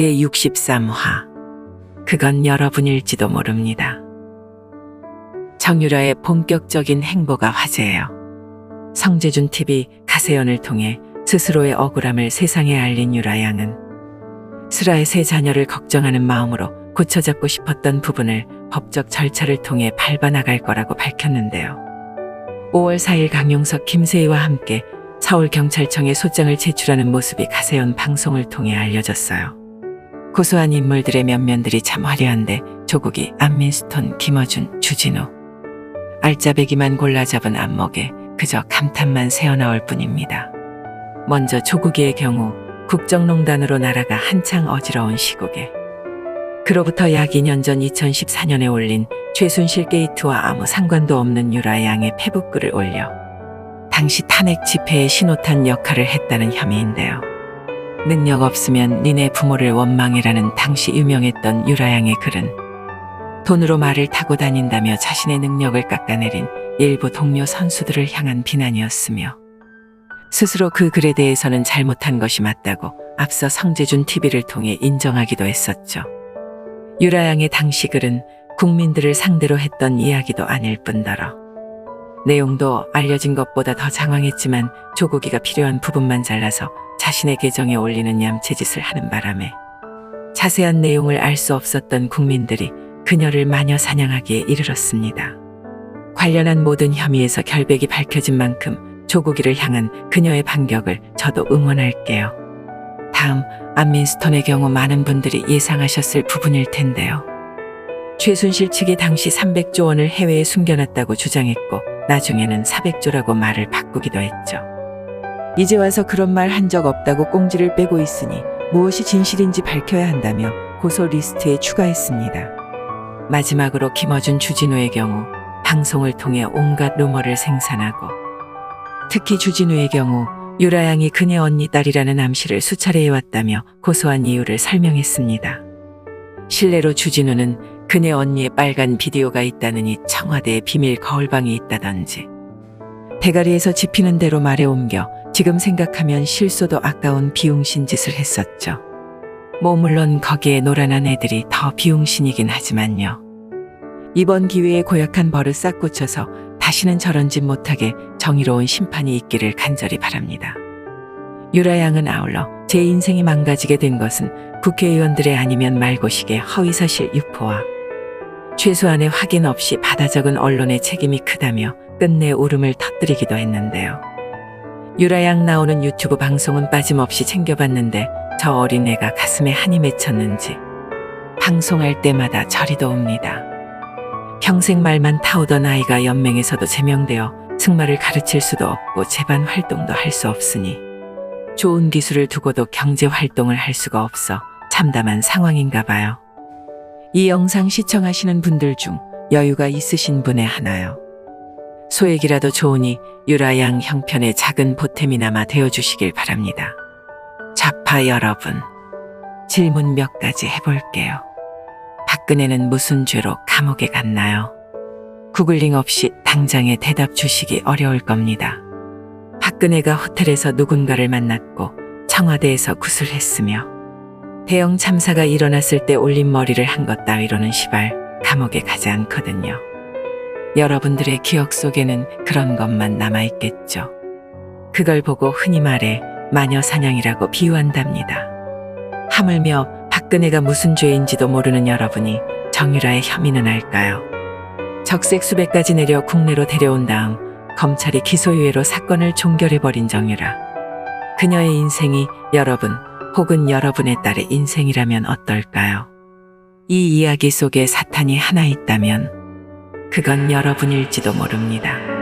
제63화. 그건 여러분일지도 모릅니다. 정유라의 본격적인 행보가 화제예요. 성재준 TV 가세연을 통해 스스로의 억울함을 세상에 알린 유라 양은 슬아의 세 자녀를 걱정하는 마음으로 고쳐잡고 싶었던 부분을 법적 절차를 통해 밟아나갈 거라고 밝혔는데요. 5월 4일 강용석 김세희와 함께 서울경찰청에 소장을 제출하는 모습이 가세연 방송을 통해 알려졌어요. 고소한 인물들의 면면들이 참 화려한데 조국이 안민스톤, 김어준, 주진우 알짜배기만 골라 잡은 안목에 그저 감탄만 새어나올 뿐입니다. 먼저 조국이의 경우 국정농단으로 나라가 한창 어지러운 시국에 그로부터 약 2년 전 2014년에 올린 최순실 게이트와 아무 상관도 없는 유라 양의 페북글을 올려 당시 탄핵 집회의 신호탄 역할을 했다는 혐의인데요. 능력 없으면 니네 부모를 원망해라는 당시 유명했던 유라양의 글은 돈으로 말을 타고 다닌다며 자신의 능력을 깎아내린 일부 동료 선수들을 향한 비난이었으며 스스로 그 글에 대해서는 잘못한 것이 맞다고 앞서 성재준 TV를 통해 인정하기도 했었죠. 유라양의 당시 글은 국민들을 상대로 했던 이야기도 아닐 뿐더러 내용도 알려진 것보다 더 장황했지만 조국이가 필요한 부분만 잘라서 자신의 계정에 올리는 얌체짓을 하는 바람에 자세한 내용을 알 수 없었던 국민들이 그녀를 마녀 사냥하기에 이르렀습니다. 관련한 모든 혐의에서 결백이 밝혀진 만큼 조국이를 향한 그녀의 반격을 저도 응원할게요. 다음 안민스톤의 경우 많은 분들이 예상하셨을 부분일 텐데요. 최순실 측이 당시 300조 원을 해외에 숨겨놨다고 주장했고 나중에는 400조라고 말을 바꾸기도 했죠. 이제 와서 그런 말 한 적 없다고 꽁지를 빼고 있으니 무엇이 진실인지 밝혀야 한다며 고소 리스트에 추가했습니다. 마지막으로 김어준 주진우의 경우 방송을 통해 온갖 루머를 생산하고 특히 주진우의 경우 유라양이 그네 언니 딸이라는 암시를 수차례 해왔다며 고소한 이유를 설명했습니다. 실례로 주진우는 그네 언니의 빨간 비디오가 있다느니 청와대에 비밀 거울방이 있다던지 대가리에서 집히는 대로 말에 옮겨 지금 생각하면 실소도 아까운 비용신 짓을 했었죠. 뭐 물론 거기에 노란한 애들이 더 비용신이긴 하지만요. 이번 기회에 고약한 벌을 싹 고쳐서 다시는 저런 짓 못하게 정의로운 심판이 있기를 간절히 바랍니다. 유라양은 아울러 제 인생이 망가지게 된 것은 국회의원들의 아니면 말고식의 허위사실 유포와 최소한의 확인 없이 받아 적은 언론의 책임이 크다며 끝내 울음을 터뜨리기도 했는데요. 유라양 나오는 유튜브 방송은 빠짐없이 챙겨봤는데 저 어린애가 가슴에 한이 맺혔는지 방송할 때마다 저리도 옵니다. 평생 말만 타오던 아이가 연맹에서도 제명되어 승마를 가르칠 수도 없고 재반 활동도 할 수 없으니 좋은 기술을 두고도 경제 활동을 할 수가 없어 참담한 상황인가 봐요. 이 영상 시청하시는 분들 중 여유가 있으신 분의 하나요. 소액이라도 좋으니 유라양 형편의 작은 보탬이나마 되어주시길 바랍니다. 좌파 여러분, 질문 몇 가지 해볼게요. 박근혜는 무슨 죄로 감옥에 갔나요? 구글링 없이 당장에 대답 주시기 어려울 겁니다. 박근혜가 호텔에서 누군가를 만났고 청와대에서 구슬했으며 대형 참사가 일어났을 때 올린 머리를 한 것 따위로는 시발 감옥에 가지 않거든요. 여러분들의 기억 속에는 그런 것만 남아있겠죠. 그걸 보고 흔히 말해 마녀 사냥이라고 비유한답니다. 하물며 박근혜가 무슨 죄인지도 모르는 여러분이 정유라의 혐의는 알까요? 적색 수배까지 내려 국내로 데려온 다음 검찰이 기소유예로 사건을 종결해버린 정유라. 그녀의 인생이 여러분 혹은 여러분의 딸의 인생이라면 어떨까요? 이 이야기 속에 사탄이 하나 있다면 그건 여러분일지도 모릅니다.